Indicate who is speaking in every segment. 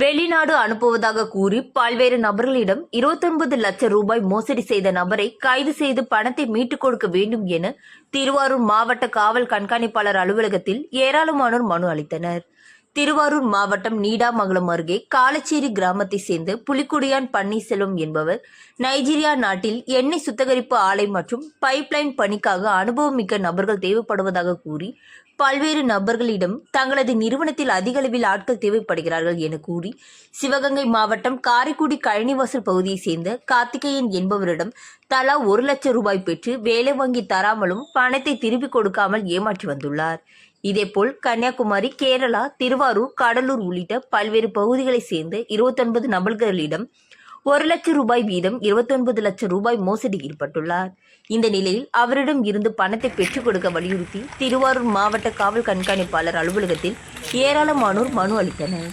Speaker 1: வெளிநாடு அனுப்புவதாக கூறி பல்வேறு நபர்களிடம் 29 லட்சம் ரூபாய் மோசடி செய்த நபரை கைது செய்து பணத்தை மீட்டுக் கொடுக்க வேண்டும் என திருவாரூர் மாவட்ட காவல் கண்காணிப்பாளர் அலுவலகத்தில் ஏராளமானோர் மனு அளித்தனர். திருவாரூர் மாவட்டம் நீடாமங்கலம் அருகே காலச்சேரி கிராமத்தை சேர்ந்த புலிக்குடியான் பன்னீர்செல்வம் என்பவர் நைஜீரியா நாட்டில் எண்ணெய் சுத்திகரிப்பு ஆலை மற்றும் பைப்லைன் பணிக்காக அனுபவமிக்க நபர்கள் தேவைப்படுவதாக கூறி பல்வேறு நபர்களிடம் தங்களது நிறுவனத்தில் அதிக அளவில் ஆட்கள் தேவைப்படுகிறார்கள் என கூறி சிவகங்கை மாவட்டம் காரைக்குடி கழனிவாசல் பகுதியைச் சேர்ந்த கார்த்திகேயன் என்பவரிடம் தலா ஒரு லட்சம் ரூபாய் பெற்று வேலை வாங்கி தராமலும் பணத்தை திருப்பிக் கொடுக்காமல் ஏமாற்றி வந்துள்ளார். இதேபோல் கன்னியாகுமரி கேரளா திருவாரூர் கடலூர் உள்ளிட்ட பல்வேறு பகுதிகளைச் சேர்ந்த இருபத்தொன்பது நபர்களிடம் ஒரு லட்சம் ரூபாய் வீதம் 29 லட்சம் ரூபாய் மோசடி ஈடுபட்டுள்ளார் இந்த நிலையில் அவரிடம் இருந்து பணத்தை பெற்றுக் கொடுக்க வலியுறுத்தி திருவாரூர் மாவட்ட காவல் கண்காணிப்பாளர் அலுவலகத்தில் ஏராளமானோர் மனு அளித்தனர்.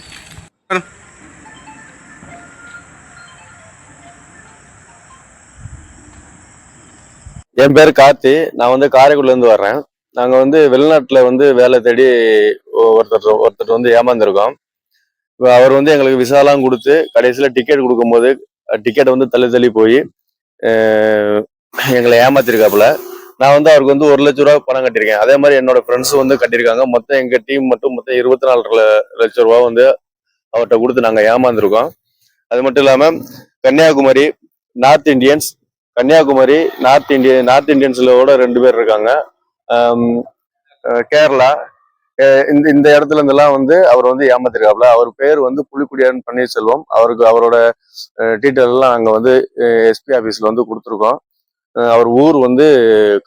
Speaker 2: என் பேர் கார்த்தி. நான் வந்து காரைக்குடில இருந்து வர்றேன். நாங்கள் வந்து வெளிநாட்டில் வந்து வேலை தேடி ஒருத்தர் ஒருத்தர் வந்து ஏமாந்துருக்கோம். அவர் வந்து எங்களுக்கு விசாலாம் கொடுத்து கடைசியில் டிக்கெட் கொடுக்கும்போது டிக்கெட் வந்து தள்ளி தள்ளி போய் எங்களை ஏமாத்திருக்காப்புல. நான் வந்து அவருக்கு வந்து ஒரு லட்ச ரூபா பணம் கட்டியிருக்கேன். அதே மாதிரி என்னோட ஃப்ரெண்ட்ஸும் வந்து கட்டியிருக்காங்க. மொத்தம் எங்கள் டீம் மட்டும் மொத்தம் இருபத்தி நாலு லட்ச ரூபா வந்து அவர்கிட்ட கொடுத்து நாங்கள் ஏமாந்துருக்கோம். அது மட்டும் இல்லாமல் Kanyakumari north Indians Kanyakumari north Indian north இந்தியன்ஸ்லோட ரெண்டு பேர் இருக்காங்க. கேரளா இந்த இந்த இடத்துல இருந்தெல்லாம் வந்து அவர் வந்து ஏமாத்திருக்காப்ல அவர் பேர் வந்து புலிக்குடியான் பன்னீர்செல்வம். அவருக்கு அவரோட டீட்டெயில் எல்லாம் நாங்க வந்து எஸ்பி ஆபீஸ்ல வந்து கொடுத்துருக்கோம். அவர் ஊர் வந்து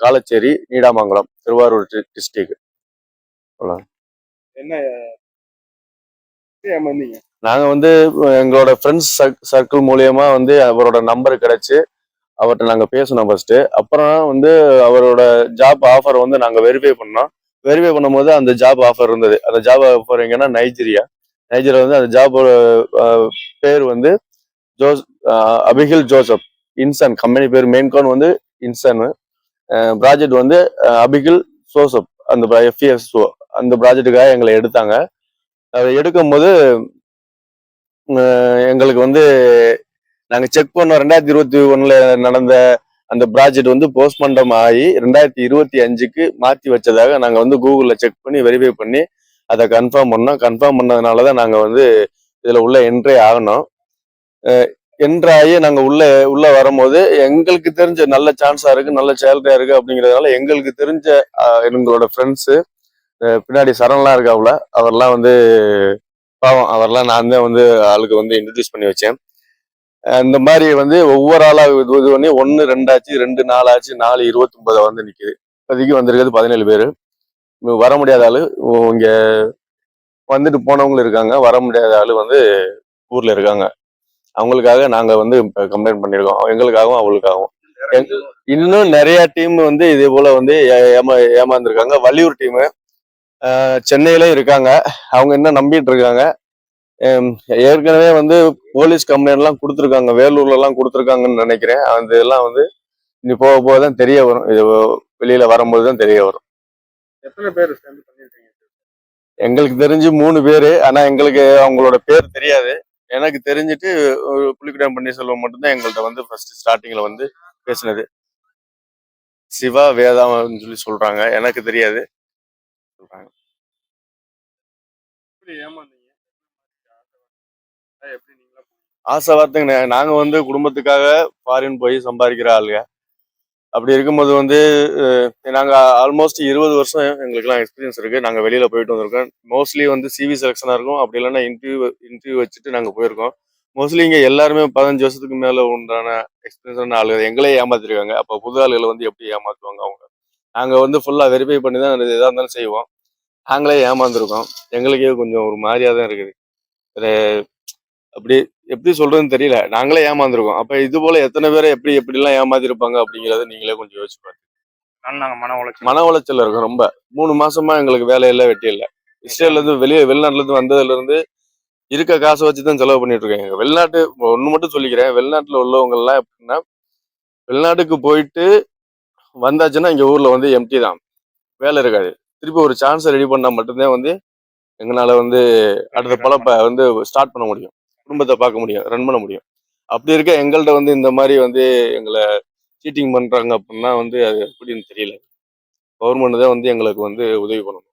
Speaker 2: காலச்சேரி நீடாமங்கலம் திருவாரூர் டிஸ்ட்ரிக்ட்
Speaker 3: என்ன எப்படி ஏமாந்தீங்க
Speaker 2: நாங்க வந்து எங்களோட ஃப்ரெண்ட்ஸ் சர்க்கிள் மூலியமா வந்து அவரோட நம்பர் கிடைச்சு அவர்கிட்ட நாங்க பேசணும் ஃபர்ஸ்ட் அப்புறம் வந்து அவரோட ஜாப் ஆஃபர் வந்து நாங்க வெரிஃபை பண்ணோம். வெரிஃபை பண்ணும்போது அந்த ஜாப் ஆஃபர் இருந்தது. அந்த ஜாப் ஆஃபர் எங்கன்னா நைஜீரியா. நைஜீரியா வந்து அந்த ஜாப் பேர் வந்து ஜோஸ் அபிகில் ஜோசப். இன்சன். கம்பெனி பேர் மெயின்கான் வந்து இன்சன் ப்ராஜெக்ட் வந்து அபிகில் ஜோசப். அந்த எஃப்இஎஸ்ஓ அந்த ப்ராஜெக்ட்டுக்காக எங்களை எடுத்தாங்க. அதை எடுக்கும்போது எங்களுக்கு வந்து நாங்கள் செக் பண்ணோம். ரெண்டாயிரத்தி இருபத்தி ஒன்றில் நடந்த அந்த ப்ராஜெக்ட் வந்து போஸ்ட்மார்ட்டம் ஆகி ரெண்டாயிரத்தி இருபத்தி அஞ்சுக்கு மாற்றி வச்சதாக நாங்கள் வந்து கூகுளில் செக் பண்ணி வெரிஃபை பண்ணி அதை கன்ஃபார்ம் பண்ணோம். கன்ஃபார்ம் பண்ணதுனால தான் நாங்கள் வந்து இதில் உள்ள என்ட்ரி ஆகணும். என்ட்ரி ஆகி நாங்கள் உள்ளே உள்ளே வரும்போது எங்களுக்கு தெரிஞ்ச நல்ல சான்ஸாக இருக்குது நல்ல சேலரியாக இருக்குது அப்படிங்கிறதுனால எங்களுக்கு தெரிஞ்ச எங்களோட ஃப்ரெண்ட்ஸு பின்னாடி சரண்லாம் இருக்காப்புல அவர்லாம் வந்து பாவம் அவர்லாம் நான் தான் வந்து ஆளுக்கு வந்து இன்ட்ரடியூஸ் பண்ணி வச்சேன். இந்த மாதிரி வந்து ஒவ்வொரு ஆளாக இது இது பண்ணி ஒன்று ரெண்டாச்சு ரெண்டு நாலாச்சு நாலு இருபத்தி வந்து நிற்குது இப்போதைக்கு வந்திருக்கிறது பதினேழு பேர். வர முடியாத ஆள். இங்கே வந்துட்டு போனவங்களும் இருக்காங்க. வர முடியாத ஆள் வந்து ஊரில் இருக்காங்க. அவங்களுக்காக நாங்கள் வந்து கம்ப்ளைண்ட் பண்ணியிருக்கோம் எங்களுக்காகவும் அவங்களுக்காகவும். இன்னும் நிறைய டீம் வந்து இதே போல வந்து ஏ- ஏமா ஏமாந்துருக்காங்க. வள்ளியூர் டீமு சென்னையிலும் இருக்காங்க. அவங்க என்ன நம்பிட்டு இருக்காங்க. ஏற்கனவே வந்து போலீஸ் கம்ப்ளைண்ட் எல்லாம் கொடுத்துருக்காங்க. வேலூர்ல எல்லாம் கொடுத்துருக்காங்கன்னு நினைக்கிறேன். அந்த இதெல்லாம் வந்து இனி போக போக தான் தெரிய வரும். இது வெளியில வரும்போது தான் தெரிய வரும்.
Speaker 3: எத்தனை பேர்
Speaker 2: எங்களுக்கு தெரிஞ்சு மூணு பேரு. ஆனா எங்களுக்கு அவங்களோட பேர் தெரியாது. எனக்கு தெரிஞ்சுட்டு ஒரு புலிக்குடியம் பன்னீர்செல்வம் மட்டும்தான் எங்கள்கிட்ட வந்து ஃபர்ஸ்ட் ஸ்டார்டிங்ல வந்து பேசினது. சிவா வேதான்னு சொல்லி சொல்றாங்க. எனக்கு தெரியாது. சொல்றாங்க.
Speaker 3: எப்படி ஏமாந்தீங்க அதான் எப்படி நீங்களா
Speaker 2: ஆசை வார்த்தைங்க நாங்கள்? நாங்க வந்து குடும்பத்துக்காக ஃபாரின் போய் சம்பாதிக்கிற ஆளுங்க. அப்படி இருக்கும்போது வந்து நாங்கள் நாங்க ஆல்மோஸ்ட் இருபது வருஷம் எங்களுக்குலாம் எக்ஸ்பீரியன்ஸ் இருக்கு. நாங்க வெளியில போயிட்டு வந்திருக்கோம். மோஸ்ட்லி வந்து சிவி செலெக்ஷனா இருக்கும். அப்படி இல்லைன்னா இன்டர்வியூ இன்டர்வியூ வச்சுட்டு நாங்க போயிருக்கோம். மோஸ்ட்லி இங்க எல்லாருமே பதினஞ்சு வருஷத்துக்கு மேல உண்டான எக்ஸ்பீரியன்ஸான ஆளுங்க. எங்களே ஏமாத்திருக்காங்க. அப்ப புது ஆளுகளை வந்து எப்படி ஏமாத்துவாங்க அவங்க? நாங்க வந்து ஃபுல்லா வெரிஃபை பண்ணி தான் எதா இருந்தாலும் செய்வோம். நாங்களே ஏமாந்துருக்கோம். எங்களுக்கே கொஞ்சம் ஒரு மாதிரியா தான் இருக்குது அப்படி எப்படி சொல்றதுன்னு தெரியல. நாங்களே ஏமாந்துருக்கோம். அப்ப இது போல எத்தனை பேரை எப்படி எப்படி எல்லாம் ஏமாத்திருப்பாங்க அப்படிங்கறத நீங்களே கொஞ்சம் யோசிச்சு பாருங்க.
Speaker 3: நாங்க மன உளைச்சல்.
Speaker 2: மன உளைச்சல் இருக்கும் ரொம்ப. மூணு மாசமா எங்களுக்கு வேலை இல்லை வெட்டி இல்லை இஸ்ரேல்ல இருந்து வெளியே வெளிநாட்டுல இருந்து வந்ததுல இருந்து இருக்க காசை வச்சு தான் செலவு பண்ணிட்டு இருக்காங்க வெளிநாட்டு ஒண்ணு மட்டும் சொல்லிக்கிறேன். வெளிநாட்டுல உள்ளவங்க எல்லாம் எப்படின்னா வெளிநாட்டுக்கு போயிட்டு வந்தாச்சுன்னா இங்க ஊர்ல வந்து எம்டி தான். வேலை இருக்காது. திருப்பி ஒரு சான்ஸை ரெடி பண்ணா மட்டும்தான் வந்து எங்களால வந்து அடுத்த பழப்ப வந்து ஸ்டார்ட் பண்ண முடியும். குடும்பத்தை பார்க்க முடியும் ரன் பண்ண முடியும். அப்படி இருக்க எங்கள்கிட்ட வந்து இந்த மாதிரி வந்து எங்களை சீட்டிங் பண்ணுறாங்க அப்படின்னா வந்து அது எப்படின்னு தெரியல. கவர்மெண்ட் தான் வந்து எங்களுக்கு வந்து உதவி பண்ணணும்.